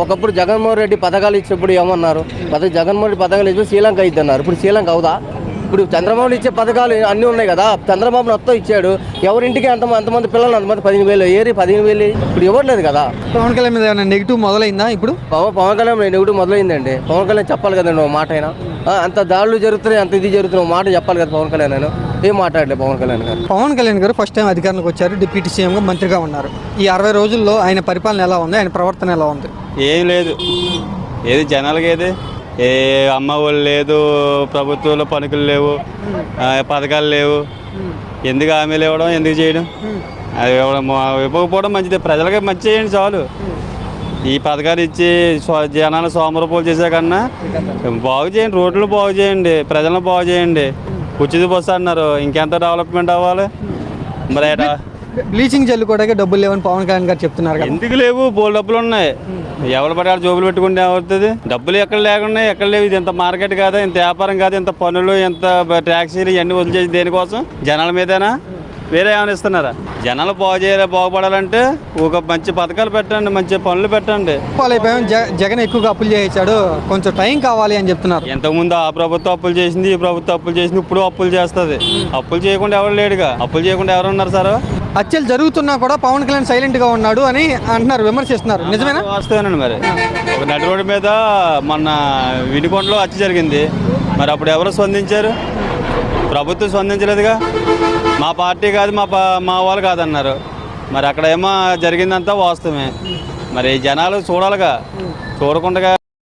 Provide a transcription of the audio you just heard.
ఒకప్పుడు జగన్మోహన్ రెడ్డి పథకాలు ఇచ్చినప్పుడు ఏమన్నారు? పద జగన్మోహన్ రెడ్డి పథకాలు ఇచ్చి శ్రీలంక అన్నారు. ఇప్పుడు శ్రీలంక అవుదా? ఇప్పుడు చంద్రబాబు ఇచ్చే పథకాలు అన్నీ ఉన్నాయి కదా. చంద్రబాబు మొత్తం ఇచ్చాడు. ఎవరింటికి అంత అంతమంది పిల్లలు అంతమంది పదిహేను వేలు ఏరి పదిహేను వేలు ఇప్పుడు ఇవ్వట్లేదు కదా. పవన్ కళ్యాణ్ మీద నెగిటివ్ మొదలైందా ఇప్పుడు? పవన్ కళ్యాణ్ నెగిటివ్ మొదలైందండి. పవన్ కళ్యాణ్ చెప్పాలి కదండి మాట అయినా అంత దాడులు జరుగుతున్నాయి అంత ఇది జరుగుతున్నాయి. మాట చెప్పాలి కదా పవన్ కళ్యాణ్ నేను. ఏం మాట్లాడలేదు పవన్ కళ్యాణ్ గారు? పవన్ కళ్యాణ్ గారు ఫస్ట్ టైం అధికారంలోకి వచ్చారు డిప్యూటీ సీఎంగా మంత్రిగా ఉన్నారు. ఈ అరవై రోజుల్లో ఆయన పరిపాలన ఎలా ఉంది? ఆయన ప్రవర్తన ఎలా ఉంది? ఏం లేదు. ఏది జనాలకి ఏది? ఏ అమ్మ వాళ్ళు లేదు ప్రభుత్వంలో పనుకులు లేవు ఆ, పథకాలు లేవు. ఎందుకు హామీలు ఇవ్వడం? ఎందుకు చేయడం? అది ఇవ్వడం ఇవ్వకపోవడం మంచిది. ప్రజలకి మంచి చేయండి చాలు. ఈ పథకాలు ఇచ్చి జనాలు సోమరపోలు చేసే కన్నా బాగు చేయండి రోడ్లు బాగు చేయండి ప్రజలను బాగు చేయండి. ఉచిత బస్సు అన్నారు. ఇంకెంత డెవలప్మెంట్ అవ్వాలి? మరి బ్లీచింగ్ జల్లు కూడా డబ్బులు లేవని పవన్ కళ్యాణ్ గారు చెప్తున్నారు ఎందుకు లేవు? బోల్ డబ్బులు ఉన్నాయి. ఎవరు పడాలి జోబులు పెట్టుకుంటే ఏమవుతుంది? డబ్బులు ఎక్కడ లేకుండా ఎక్కడ లేవు? ఇది ఇంత మార్కెట్ కాదా? ఇంత వ్యాపారం కాదు? ఇంత పనులు ఇంత ట్యాక్సీలు ఇవన్నీ వదిలేసి దేనికోసం? జనాల మీదేనా? వేరే ఏమైనా ఇస్తున్నారా? జనాలు బాగు చేయాలి బాగుపడాలంటే ఒక మంచి పథకాలు పెట్టండి మంచి పనులు పెట్టండి. అయిపోయాం జగన్ ఎక్కువగా అప్పులు చేయించాడు. కొంచెం టైం కావాలి అని చెప్తున్నారు. ఇంతకుముందు ఆ ప్రభుత్వం అప్పులు చేసింది ఈ ప్రభుత్వం అప్పులు చేసింది ఇప్పుడు అప్పులు చేస్తుంది. అప్పులు చేయకుండా ఎవరు లేడుగా? అప్పులు చేయకుండా ఎవరు ఉన్నారు సార్? హత్యలు జరుగుతున్నా కూడా పవన్ కళ్యాణ్ సైలెంట్గా ఉన్నాడు అని అంటున్నారు విమర్శిస్తున్నారు. నిజమేనా? వాస్తవేనండి మరి. ఒక నడి రోడ్డు మీద మొన్న వినుకొండలో హత్య జరిగింది. మరి అప్పుడు ఎవరు స్పందించారు? ప్రభుత్వం స్పందించలేదుగా. మా పార్టీ కాదు మా పా- మా వాళ్ళు కాదన్నారు. మరి అక్కడ ఏమో జరిగిందంతా వాస్తవమే. మరి జనాలు చూడాలిగా. చూడకుండా